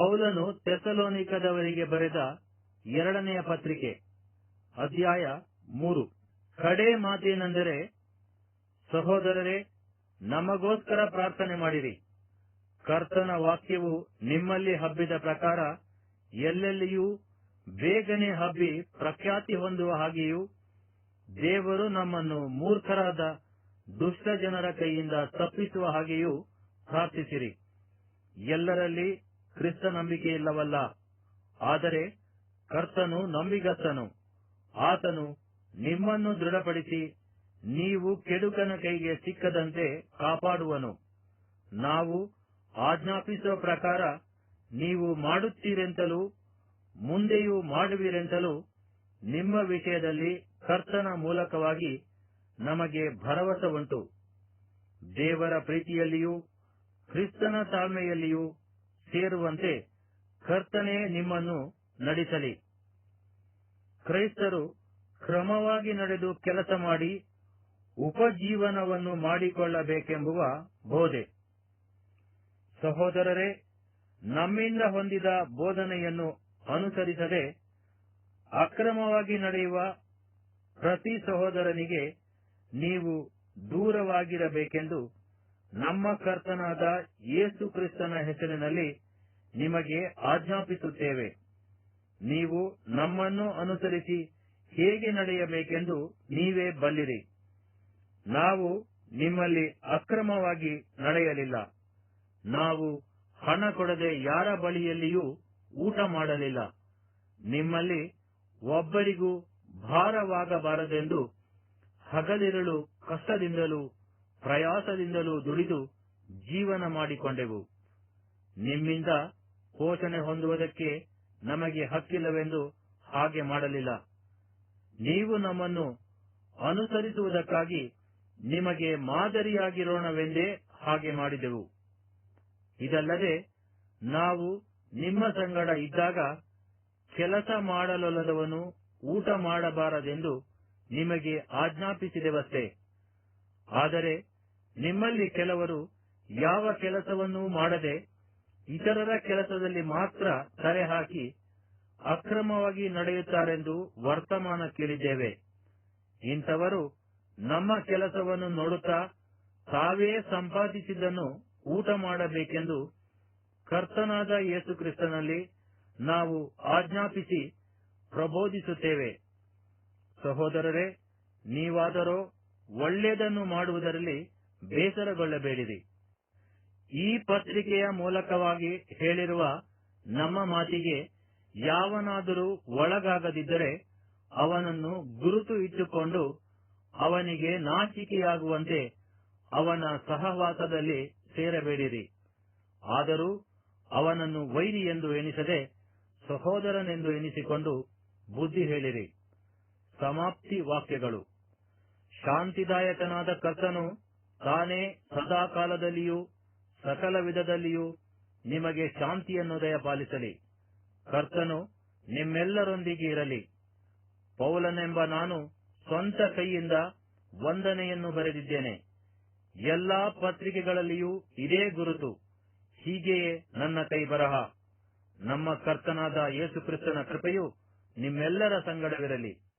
ಪೌಲನು ತೆಸಲೋನಿಕದವರಿಗೆ ಬರೆದ ಎರಡನೆಯ ಪತ್ರಿಕೆ, ಅಧ್ಯಾಯ ಮೂರು. ಕಡೆ ಮಾತೇನೆಂದರೆ, ಸಹೋದರರೇ, ನಮಗೋಸ್ಕರ ಪ್ರಾರ್ಥನೆ ಮಾಡಿರಿ. ಕರ್ತನ ವಾಕ್ಯವು ನಿಮ್ಮಲ್ಲಿ ಹಬ್ಬಿದ ಪ್ರಕಾರ, ಎಲ್ಲೆಲ್ಲಿಯೂ ಬೇಗನೆ ಹಬ್ಬಿ ಪ್ರಖ್ಯಾತಿ ಹೊಂದುವ ಹಾಗೆಯೂ ದೇವರು ನಮ್ಮನ್ನು ಮೂರ್ಖರಾದ ದುಷ್ಟ ಜನರ ಕೈಯಿಂದ ತಪ್ಪಿಸುವ ಹಾಗೆಯೂ ಪ್ರಾರ್ಥಿಸಿರಿ. ಎಲ್ಲರಲ್ಲಿ ಕ್ರಿಸ್ತ ನಂಬಿಕೆ ಇಲ್ಲವಲ್ಲ. ಆದರೆ ಕರ್ತನು ನಂಬಿಗಸ್ತನು. ಆತನು ನಿಮ್ಮನ್ನು ದೃಢಪಡಿಸಿ ನೀವು ಕೆಡುಕನ ಕೈಗೆ ಸಿಕ್ಕದಂತೆ ಕಾಪಾಡುವನು. ನಾವು ಆಜ್ಞಾಪಿಸುವ ಪ್ರಕಾರ ನೀವು ಮಾಡುತ್ತೀರೆಂತಲೂ ಮುಂದೆಯೂ ಮಾಡುವಿರೆಂತಲೂ ನಿಮ್ಮ ವಿಷಯದಲ್ಲಿ ಕರ್ತನ ಮೂಲಕವಾಗಿ ನಮಗೆ ಭರವಸೆ ಉಂಟು. ದೇವರ ಪ್ರೀತಿಯಲ್ಲಿಯೂ, ಕ್ರಿಸ್ತನ ತಾಳ್ಮೆಯಲ್ಲಿಯೂ ಸೇರುವಂತೆ ಕರ್ತನೇ ನಿಮ್ಮನ್ನು ನಡೆಸಲಿ. ಕ್ರೈಸ್ತರು ಕ್ರಮವಾಗಿ ನಡೆದು ಕೆಲಸ ಮಾಡಿ ಉಪಜೀವನವನ್ನು ಮಾಡಿಕೊಳ್ಳಬೇಕೆಂಬುವ ಬೋಧೆ. ಸಹೋದರರೇ, ನಮ್ಮಿಂದ ಹೊಂದಿದ ಬೋಧನೆಯನ್ನು ಅನುಸರಿಸದೆ ಅಕ್ರಮವಾಗಿ ನಡೆಯುವ ಪ್ರತಿ ಸಹೋದರನಿಗೆ ನೀವು ದೂರವಾಗಿರಬೇಕೆಂದು ನಮ್ಮ ಕರ್ತನಾದ ಯೇಸು ಕ್ರಿಸ್ತನ ಹೆಸರಿನಲ್ಲಿ ನಿಮಗೆ ಆಜ್ಞಾಪಿಸುತ್ತೇವೆ. ನೀವು ನಮ್ಮನ್ನು ಅನುಸರಿಸಿ ಹೇಗೆ ನಡೆಯಬೇಕೆಂದು ನೀವೇ ಬಲ್ಲಿರಿ. ನಾವು ನಿಮ್ಮಲ್ಲಿ ಅಕ್ರಮವಾಗಿ ನಡೆಯಲಿಲ್ಲ. ನಾವು ಹಣ ಕೊಡದೆ ಯಾರ ಬಳಿಯಲ್ಲಿಯೂ ಊಟ ಮಾಡಲಿಲ್ಲ. ನಿಮ್ಮಲ್ಲಿ ಒಬ್ಬರಿಗೂ ಭಾರವಾಗಬಾರದೆಂದು ಹಗಲಿರಲು ಕಷ್ಟದಿಂದಲೂ ಪ್ರಯಾಸದಿಂದಲೂ ದುಡಿದು ಜೀವನ ಮಾಡಿಕೊಂಡೆವು. ನಿಮ್ಮಿಂದ ಪೋಷಣೆ ಹೊಂದುವುದಕ್ಕೆ ನಮಗೆ ಹಕ್ಕಿಲ್ಲವೆಂದು ಹಾಗೆ ಮಾಡಲಿಲ್ಲ. ನೀವು ನಮ್ಮನ್ನು ಅನುಸರಿಸುವುದಕ್ಕಾಗಿ ನಿಮಗೆ ಮಾದರಿಯಾಗಿರೋಣವೆಂದೇ ಹಾಗೆ ಮಾಡಿದೆವು. ಇದಲ್ಲದೆ ನಾವು ನಿಮ್ಮ ಸಂಗಡ ಇದ್ದಾಗ ಕೆಲಸ ಮಾಡಲೊಲ್ಲದವನು ಊಟ ಮಾಡಬಾರದೆಂದು ನಿಮಗೆ ಆಜ್ಞಾಪಿಸಿದೆವಷ್ಟೇ. ಆದರೆ ನಿಮ್ಮಲ್ಲಿ ಕೆಲವರು ಯಾವ ಕೆಲಸವನ್ನೂ ಮಾಡದೆ ಇತರರ ಕೆಲಸದಲ್ಲಿ ಮಾತ್ರ ತಲೆ ಹಾಕಿ ಅಕ್ರಮವಾಗಿ ನಡೆಯುತ್ತಾರೆಂದು ವರ್ತಮಾನ ಕೇಳಿದ್ದೇವೆ. ಇಂಥವರು ನಮ್ಮ ಕೆಲಸವನ್ನು ನೋಡುತ್ತಾ ತಾವೇ ಸಂಪಾದಿಸಿದ್ದನ್ನು ಊಟ ಮಾಡಬೇಕೆಂದು ಕರ್ತನಾದ ಯೇಸು ಕ್ರಿಸ್ತನಲ್ಲಿ ನಾವು ಆಜ್ಞಾಪಿಸಿ ಪ್ರಬೋಧಿಸುತ್ತೇವೆ. ಸಹೋದರರೇ, ನೀವಾದರೂ ಒಳ್ಳೆಯದನ್ನು ಮಾಡುವುದರಲ್ಲಿ ಬೇಸರಗೊಳ್ಳಬೇಡಿರಿ. ಈ ಪತ್ರಿಕೆಯ ಮೂಲಕವಾಗಿ ಹೇಳಿರುವ ನಮ್ಮ ಮಾತಿಗೆ ಯಾವನಾದರೂ ಒಳಗಾಗದಿದ್ದರೆ ಅವನನ್ನು ಗುರುತು ಇಟ್ಟುಕೊಂಡು ಅವನಿಗೆ ನಾಚಿಕೆಯಾಗುವಂತೆ ಅವನ ಸಹವಾಸದಲ್ಲಿ ಸೇರಬೇಡಿರಿ. ಆದರೂ ಅವನನ್ನು ವೈರಿ ಎಂದು ಎಣಿಸದೆ ಸಹೋದರನೆಂದು ಎನಿಸಿಕೊಂಡು ಬುದ್ಧಿ ಹೇಳಿರಿ. ಸಮಾಪ್ತಿ ವಾಕ್ಯಗಳು. ಶಾಂತಿದಾಯಕನಾದ ಕರ್ತನು ತಾನೇ ಸದಾ ಕಾಲದಲ್ಲಿಯೂ ಸಕಲ ವಿಧದಲ್ಲಿಯೂ ನಿಮಗೆ ಶಾಂತಿಯನ್ನು ದಯಪಾಲಿಸಲಿ. ಕರ್ತನು ನಿಮ್ಮೆಲ್ಲರೊಂದಿಗೆ ಇರಲಿ. ಪೌಲನೆಂಬ ನಾನು ಸ್ವಂತ ಕೈಯಿಂದ ವಂದನೆಯನ್ನು ಬರೆದಿದ್ದೇನೆ. ಎಲ್ಲಾ ಪತ್ರಿಕೆಗಳಲ್ಲಿಯೂ ಇದೇ ಗುರುತು. ಹೀಗೆಯೇ ನನ್ನ ಕೈ ಬರಹ ನಮ್ಮ ಕರ್ತನಾದ ಯೇಸುಕ್ರಿಸ್ತನ ಕೃಪೆಯು ನಿಮ್ಮೆಲ್ಲರ ಸಂಗಡವಿರಲಿ.